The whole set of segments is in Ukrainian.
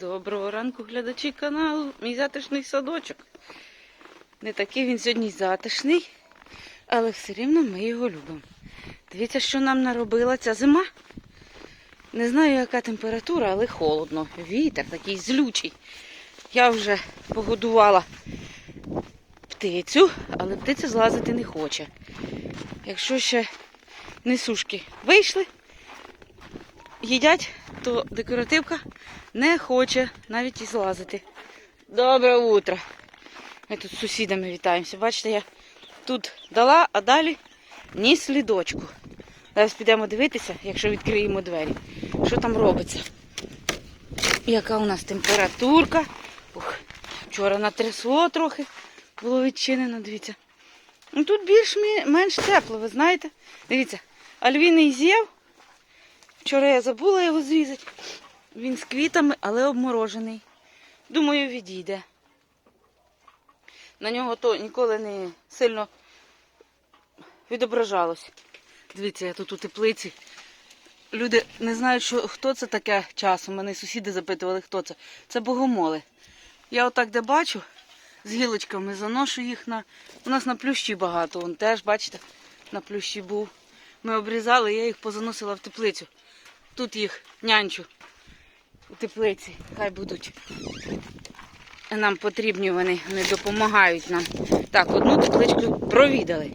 Доброго ранку, глядачі каналу. Мій затишний садочок. Не такий він сьогодні затишний, але все рівно ми його любимо. Дивіться, що нам наробила ця зима. Не знаю, яка температура, але холодно. Вітер такий злючий. Я вже погодувала птицю, але птиця злазити не хоче. Якщо ще несушки вийшли, їдять, то декоративка не хоче навіть і злазити. Добре утро. Ми тут з сусідами вітаємося. Бачите, я тут дала, а далі ні слідочку. Зараз підемо дивитися, якщо відкриємо двері, що там робиться. Яка у нас температурка. Ух, вчора натрясло трохи, було відчинено, дивіться. Ну тут більш-менш тепло, ви знаєте. Дивіться, альвіний з'їв. Вчора я забула його зрізати. Він з квітами, але обморожений. Думаю, відійде. На нього то ніколи не сильно відображалось. Дивіться, я тут у теплиці. Люди не знають, що, хто це таке часом. Мене сусіди запитували, хто це. Це богомоли. Я отак де бачу, з гілочками заношу їх на. У нас на плющі багато. Вон теж, бачите, на плющі був. Ми обрізали, я їх позаносила в теплицю. Тут їх нянчу у теплиці. Хай будуть. Нам потрібні вони, вони допомагають нам. Так, одну тепличку провідали.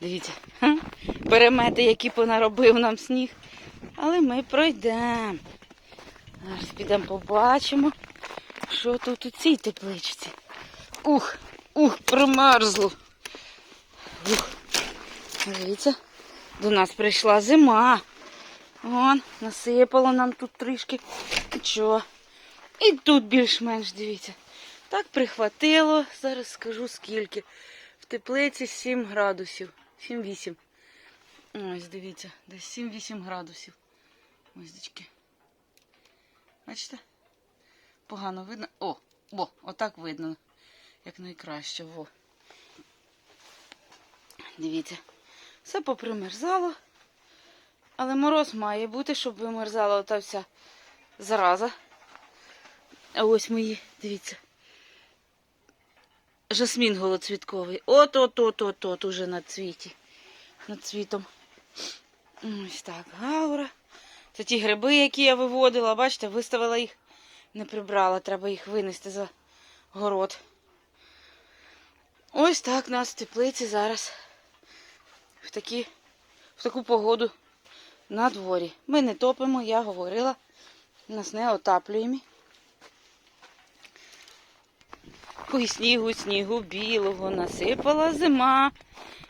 Дивіться, перемети, які понаробив нам сніг. Але ми пройдемо. Зараз підемо побачимо, що тут у цій тепличці. Ух, ух, промерзло. Ух. Дивіться, до нас прийшла зима. Вон, насипало нам тут трішки. Нічого. І тут більш-менш, дивіться. Так прихватило, зараз скажу скільки. В теплиці 7 градусів. 7-8. Ось, дивіться, десь 7-8 градусів. Ось дички. Бачите? Погано видно. О, о, отак видно. Як найкраще. Во. Дивіться. Все попримерзало. Але мороз має бути, щоб вимерзала ота вся зараза. А ось мої, дивіться. Жасмін голоцвітковий. От от от от от уже на цвіті. Над цвітом. Ось так, гаура. Це ті гриби, які я виводила, бачите, виставила їх, не прибрала, треба їх винести за город. Ось так нас в теплиці зараз в, такі, в таку погоду на дворі. Ми не топимо, я говорила, нас не отаплюємо. Ой, снігу, снігу білого насипала зима.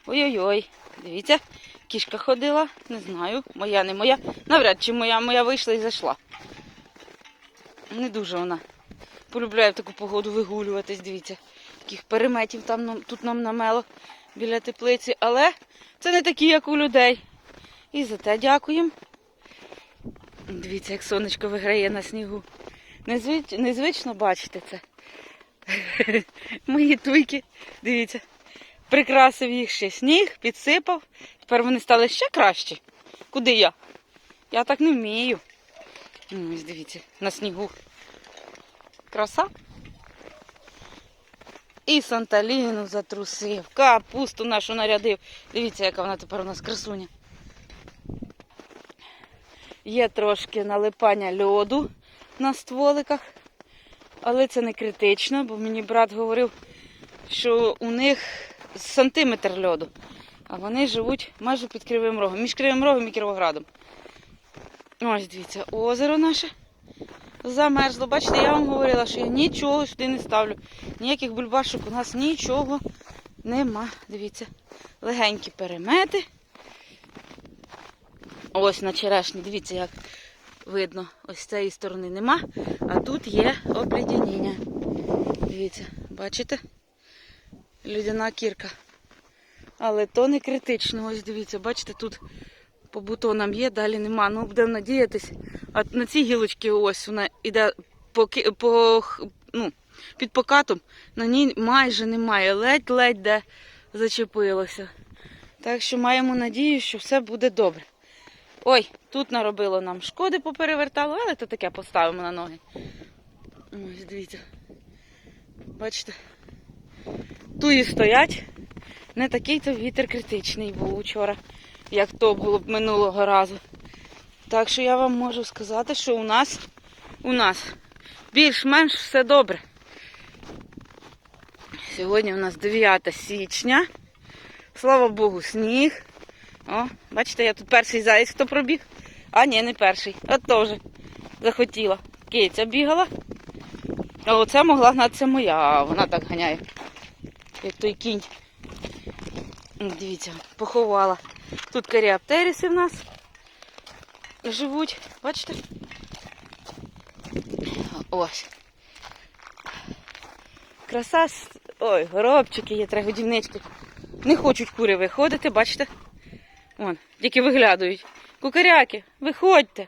Ой-ой-ой. Дивіться, кішка ходила, не знаю, моя не моя. Навряд чи моя, моя вийшла і зайшла. Не дуже вона полюбляє в таку погоду вигулюватись, дивіться. Таких переметів там тут нам намело біля теплиці, але це не такі, як у людей. І за те дякуємо. Дивіться, як сонечко виграє на снігу. Незвич... Незвично бачите це. Мої туйки, дивіться, прикрасив їх ще сніг, підсипав. Тепер вони стали ще кращі. Куди я? Я так не вмію. Ну, Ось дивіться, на снігу. Краса. І Санталіну затрусив, капусту нашу нарядив. Дивіться, яка вона тепер у нас красуня. Є трошки налипання льоду на стволиках, але це не критично, бо мені брат говорив, що у них сантиметр льоду, а вони живуть майже під Кривим Рогом, між Кривим Рогом і Кіровоградом. Ось дивіться, озеро наше замерзло. Бачите, я вам говорила, що я нічого сюди не ставлю. Ніяких бульбашок у нас нічого нема. Дивіться, легенькі перемети. Ось на черешні, дивіться, як видно. Ось з цієї сторони нема, а тут є облідяніння. Дивіться, бачите? Людяна кірка. Але то не критично. Ось дивіться, бачите, тут по бутонам є, далі нема. Ну, будемо надіятись. А на цій гілочці ось вона йде по, по, ну, під покатом, на ній майже немає. Ледь-ледь де зачепилося. Так що маємо надію, що все буде добре. Ой, тут наробило нам шкоди поперевертало, але то таке поставимо на ноги. Ось дивіться. Бачите? Туї стоять. Не такий то вітер критичний був вчора, як то було б минулого разу. Так що я вам можу сказати, що у нас, у нас більш-менш все добре. Сьогодні у нас 9 січня. Слава Богу, сніг. О, бачите, я тут перший заєць, хто пробіг. А ні, не перший. От теж захотіла. Киця бігала. А оце могла гнатися моя, вона так ганяє. Як той кінь. Дивіться, поховала. Тут каріаптеріси в нас живуть. Бачите? Ось. Краса. Ой, горобчики є, тригодівнички. Не хочуть кури виходити, бачите? Вон, тільки виглядають. Кукаряки, виходьте.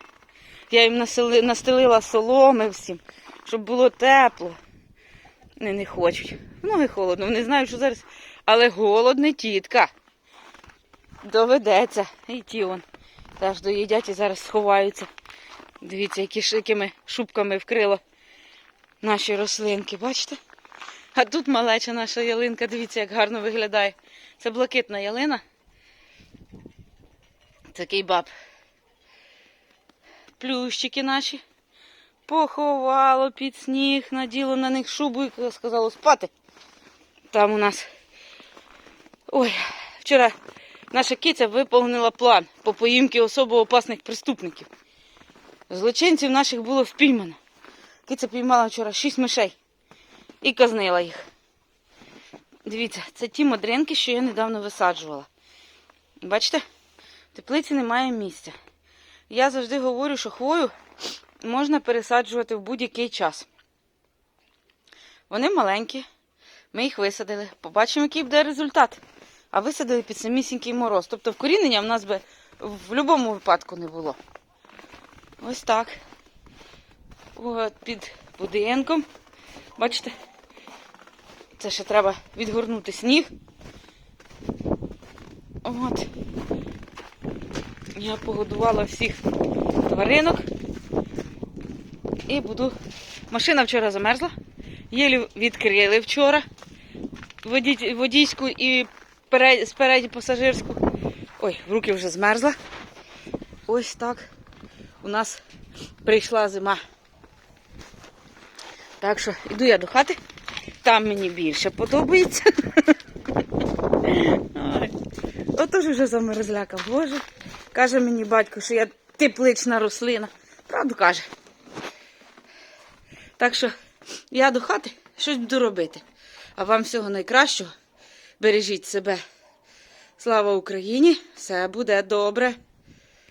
Я їм настелила соломи всім, щоб було тепло. Не, не хочуть. Ноги холодно, вони знають, що зараз. Але голодний тітка. Доведеться. І ті он. Теж доїдять і зараз сховаються. Дивіться, які, якими шубками вкрило наші рослинки, бачите? А тут малеча наша ялинка, дивіться, як гарно виглядає. Це блакитна ялина. Такий баб. Плющики наші. Поховало під сніг, наділо на них шубу і сказало спати. Там у нас. Ой, вчора наша киця виповнила план по поїмці особо опасних преступників. Злочинців наших було впіймано. Киця піймала вчора шість мишей і казнила їх. Дивіться, це ті модринки, що я недавно висаджувала. Бачите, теплиці немає місця. Я завжди говорю, що хвою можна пересаджувати в будь-який час. Вони маленькі, ми їх висадили. Побачимо, який буде результат. А висадили під самісінький мороз. Тобто вкорінення в нас би в будь-якому випадку не було. Ось так. От під будинком. Бачите? Це ще треба відгорнути сніг. От. Я погодувала всіх тваринок. І буду. Машина вчора замерзла. Єлі відкрили вчора водій- водійську і перед- спереді пасажирську. Ой, в руки вже змерзла. Ось так у нас прийшла зима. Так що йду я до хати. Там мені більше подобається. Отож вже замерзляка, боже. Каже мені батько, що я теплична рослина. Правду каже. Так що я до хати щось буду робити. А вам всього найкращого. Бережіть себе. Слава Україні! Все буде добре.